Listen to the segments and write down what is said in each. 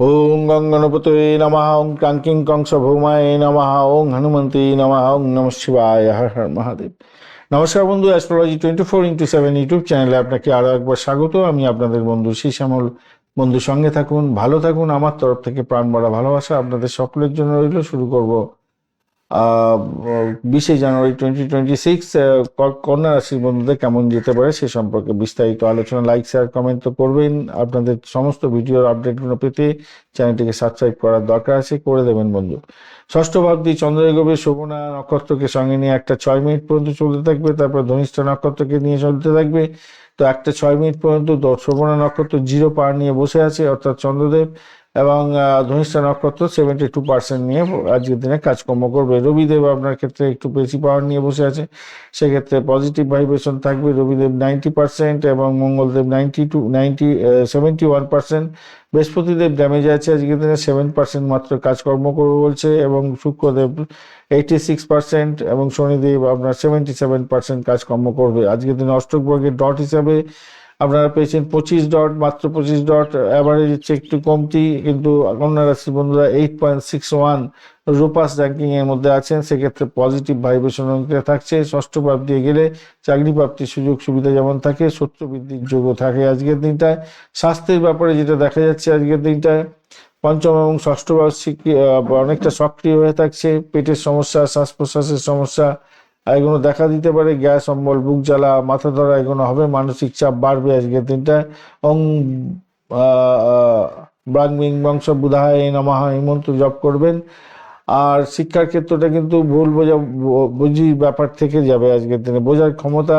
ওং গং গণপতয়ে নমঃ ওং কাঙ্কিং কংস ভৌমায় নমঃ ওং হনুমন্তে নমঃ ওং নম শিবায় হর হর মহাদেব নমস্কার বন্ধু astrology twenty four into seven YouTube চ্যানেলে আপনাকে আরও একবার স্বাগত। আমি আপনাদের বন্ধু শ্যামল বন্ধু, সঙ্গে থাকুন, ভালো থাকুন। আমার তরফ থেকে প্রাণ ভরা ভালোবাসা আপনাদের সকলের জন্য রইল। শুরু করব বিশে জানুয়ারি টোয়েন্টি টোয়েন্টি সিক্স কন্যা রাশির বন্ধুদের কেমন যেতে পারে সে সম্পর্কে বিস্তারিত আলোচনা লাইক শেয়ার কমেন্ট তো করবেন। আপনাদের সমস্ত ভিডিওর আপডেটগুলো পেতে চ্যানেলটিকে সাবস্ক্রাইব করার দরকার আছে, করে দেবেন বন্ধু। ষষ্ঠ ভাবদি চন্দ্রগবে শোভনা নক্ষত্রকে সঙ্গে নিয়ে একটা ছয় মিনিট পর্যন্ত চলতে থাকবে, তারপর ধনিষ্ঠ নক্ষত্রকে নিয়ে চলতে থাকবে। তো একটা ছয় মিনিট পর্যন্ত শোভনা নক্ষত্র জিরো পার নিয়ে বসে আছে, অর্থাৎ চন্দ্রদেব। এবং ধনিষ্ঠা নক্ষত্র সেভেন্টি টু পার্সেন্ট নিয়ে আজকের দিনে কাজকর্ম করবে। রবিদেব আপনার ক্ষেত্রে একটু বেশি পাওয়ার নিয়ে বসে আছে। সেক্ষেত্রে পজিটিভ ভাইব্রেশন থাকবে। রবিদেব নাইনটি পার্সেন্ট এবং Mangaldev ninety two ninety seventy one percent Brihaspatidev damage আছে আজকের দিনে সেভেন পার্সেন্ট মাত্র কাজকর্ম করবে বলছে এবং শুক্রদেব এইটি সিক্স পার্সেন্ট এবং শনিদেব আপনার সেভেন্টি সেভেন পার্সেন্ট কাজকর্ম করবে। আজকের দিনে অষ্টকবর্গের ডট হিসাবে আপনারা পেয়েছেন পঁচিশ ডট, মাত্র পঁচিশ ডট অ্যাভারেজ হচ্ছে একটু কমতি, কিন্তু কন্যা রাশির বন্ধুরা এইট পয়েন্ট সিক্স ওয়ান রোপাস র্যাঙ্কিং এর মধ্যে আছেন, সেক্ষেত্রে পজিটিভ ভাইব্রেশন থাকছে। ষষ্ঠ ভাব দিয়ে গেলে চাকরি প্রাপ্তির সুযোগ সুবিধা যেমন থাকে, শত্রু বৃদ্ধির যোগও থাকে আজকের দিনটায়। স্বাস্থ্যের ব্যাপারে যেটা দেখা যাচ্ছে আজকের দিনটায়, পঞ্চম এবং ষষ্ঠ ভাব অনেকটা সক্রিয় হয়ে থাকছে। পেটের সমস্যা, শ্বাস প্রশ্বাসের সমস্যা এগুলো দেখা দিতে পারে, গ্যাস, অম্বল, বুক জ্বালা, মাথা ধরা, এগুলো হবে, মানসিক চাপ বাড়বে আজকে তিনটা অং ব্রাংমিং বংশ বুধায় নমাহা এই মন্ত্র জপ করবেন। আর শিক্ষার ক্ষেত্রটা কিন্তু ভুল বোঝা বুঝি ব্যাপার থেকে যাবে আজকের দিনে। বোঝার ক্ষমতা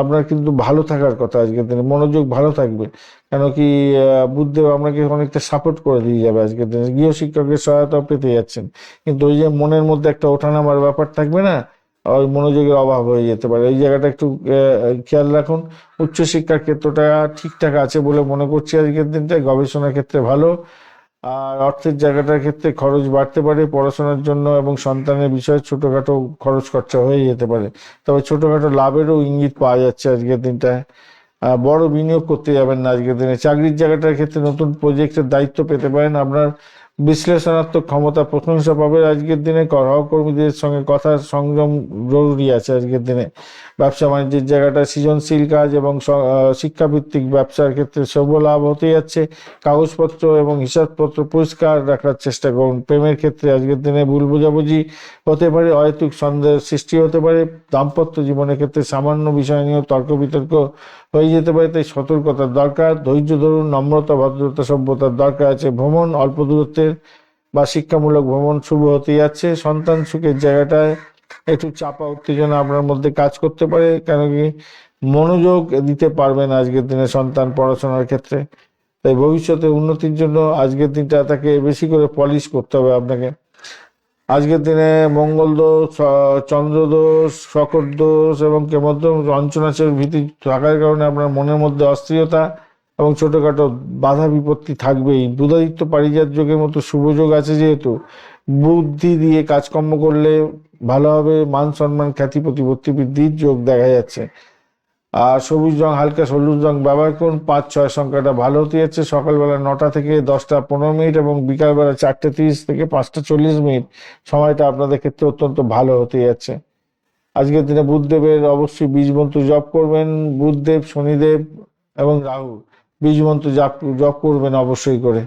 আপনার কিন্তু ভালো থাকার কথা আজকের দিনে, মনোযোগ ভালো থাকবে। কেন কি বুদ্ধদেব আপনাকে অনেকটা সাপোর্ট করে দিয়ে যাবে আজকের দিনে। গৃহ শিক্ষকের সহায়তা পেতে যাচ্ছেন। কিন্তু ওই যে মনের মধ্যে একটা ওঠানামার ব্যাপার থাকবে না, ওই মনোযোগের অভাব হয়ে যেতে পারে। এই জায়গাটা একটু খেয়াল রাখুন। উচ্চশিক্ষার ক্ষেত্রটা ঠিকঠাক আছে বলে মনে করছি আজকের দিনটা। গবেষণার ক্ষেত্রে ভালো। আর অর্থের জায়গাটার ক্ষেত্রে খরচ বাড়তে পারে পড়াশোনার জন্য এবং সন্তানের বিষয়ে ছোটোখাটো খরচ খরচা হয়ে যেতে পারে। তবে ছোটোখাটো লাভেরও ইঙ্গিত পাওয়া যাচ্ছে আজকের দিনটায়। বড় বিনিয়োগ করতে যাবেন না আজকের দিনে। চাকরির জায়গাটার ক্ষেত্রে নতুন প্রজেক্টের দায়িত্ব পেতে পারেন আপনার বিশ্লেষণাত্মক ক্ষমতা প্রশংসা পাবে। আজকের দিনে সহকর্মীদের সঙ্গে কথা সংযম জরুরি আছে আজকের দিনে। ব্যবসা বাণিজ্যের জায়গাটা সৃজনশীল কাজ এবং শিক্ষাভিত্তিক ব্যবসার ক্ষেত্রে শুভ লাভ হতে যাচ্ছে। কাগজপত্র এবং হিসাবপত্র পরিষ্কার রাখার চেষ্টা করুন। প্রেমের ক্ষেত্রে আজকের দিনে ভুল বোঝাবুঝি হতে পারে, অহেতুক সন্দেহের সৃষ্টি হতে পারে। দাম্পত্য জীবনের ক্ষেত্রে সামান্য বিষয় নিয়েও তর্ক বিতর্ক হয়ে যেতে পারে, তাই সতর্কতার দরকার। ধৈর্য ধরুন, নম্রতা, ভদ্রতা, সভ্যতার দরকার আছে। ভ্রমণ, অল্প দূরত্বের বা শিক্ষামূলক ভ্রমণ শুরু হতে যাচ্ছে। সন্তান সুখের জায়গাটায় একটু চাপা উত্তেজনা আপনার মধ্যে কাজ করতে পারে কেন কি মনোযোগ দিতে পারবেন আজকের দিনে সন্তান পড়াশোনার ক্ষেত্রে। তাই ভবিষ্যতে উন্নতির জন্য আজকের দিনটা তাকে বেশি করে পলিশ করতে হবে আপনাকে। আজকের দিনে মঙ্গল দোষ আহ, চন্দ্র দোষ শকর দোষ এবং কেমদ্র অঞ্চনাচের ভীতি থাকার কারণে আপনার মনের মধ্যে অস্থিরতা এবং ছোটখাটো বাধা বিপত্তি থাকবেই। বুধাদিত্য পারিজাত যোগের মতো শুভ যোগ আছে যেহেতু, বুদ্ধি দিয়ে কাজকর্ম করলে ভালো হবে, মান সম্মান, খ্যাতি, প্রতিপত্তি বৃদ্ধির যোগ দেখা যাচ্ছে। আর সবুজ রং, হালকা সবুজ রং ব্যবহার করুন, পাঁচ, ছয় সংখ্যাটা ভালো হতে যাচ্ছে। সকালবেলা নটা থেকে দশটা পনেরো মিনিট এবং বিকালবেলা চারটে তিরিশ থেকে পাঁচটা চল্লিশ মিনিট সময়টা আপনাদের ক্ষেত্রে অত্যন্ত ভালো হতে যাচ্ছে। আজকের দিনে বুধদেবের অবশ্যই বীজ মন্ত্র জপ করবেন বুধদেব শনিদেব এবং রাহু। বীজ মন্ত্র জপ জপ করবেন অবশ্যই করে।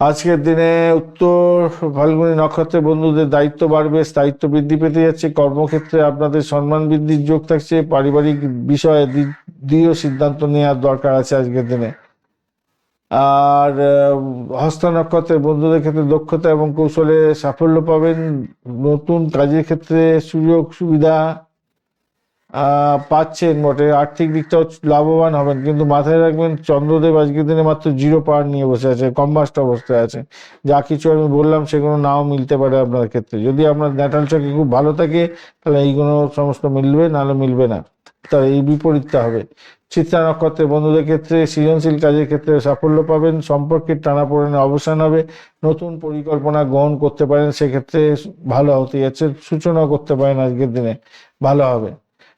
আজকের দিনে উত্তর ফাল্গুনী নক্ষত্রের বন্ধুদের দায়িত্ব বাড়বে, স্থায়িত্ব বৃদ্ধি পেতে যাচ্ছে। কর্মক্ষেত্রে আপনাদের সম্মান বৃদ্ধির যোগ থাকছে। পারিবারিক বিষয়ে দৃঢ় সিদ্ধান্ত নেওয়ার দরকার আছে আজকের দিনে। আর হস্ত নক্ষত্রের বন্ধুদের ক্ষেত্রে দক্ষতা এবং কৌশলে সাফল্য পাবেন। নতুন কাজের ক্ষেত্রে সুযোগ, সুবিধা পাচ্ছেন বটে। আর্থিক দিকটাও লাভবান হবেন, কিন্তু মাথায় রাখবেন, চন্দ্রদেব আজকের দিনে মাত্র জিরো পাওয়ার নিয়ে বসে আছে, কম্বাস্ট অবস্থায় আছে। যা কিছু আমি বললাম, সেগুলো নাও মিলতে পারে আপনার ক্ষেত্রে। যদি আপনার ন্যাটাল চকে খুব ভালো থাকে, তাহলে এইগুলো সমস্ত মিলবে, নাহলে মিলবে না। তাহলে এই বিপরীতটা হবে। চিত্রা নক্ষত্রের বন্ধুদের ক্ষেত্রে, সৃজনশীল কাজের ক্ষেত্রে সাফল্য পাবেন, সম্পর্কের টানাপোড়েনে অবসান হবে, নতুন পরিকল্পনা গ্রহণ করতে পারেন, সেক্ষেত্রে ভালো হতে যাচ্ছে সূচনা করতে পারেন আজকের দিনে, ভালো হবে।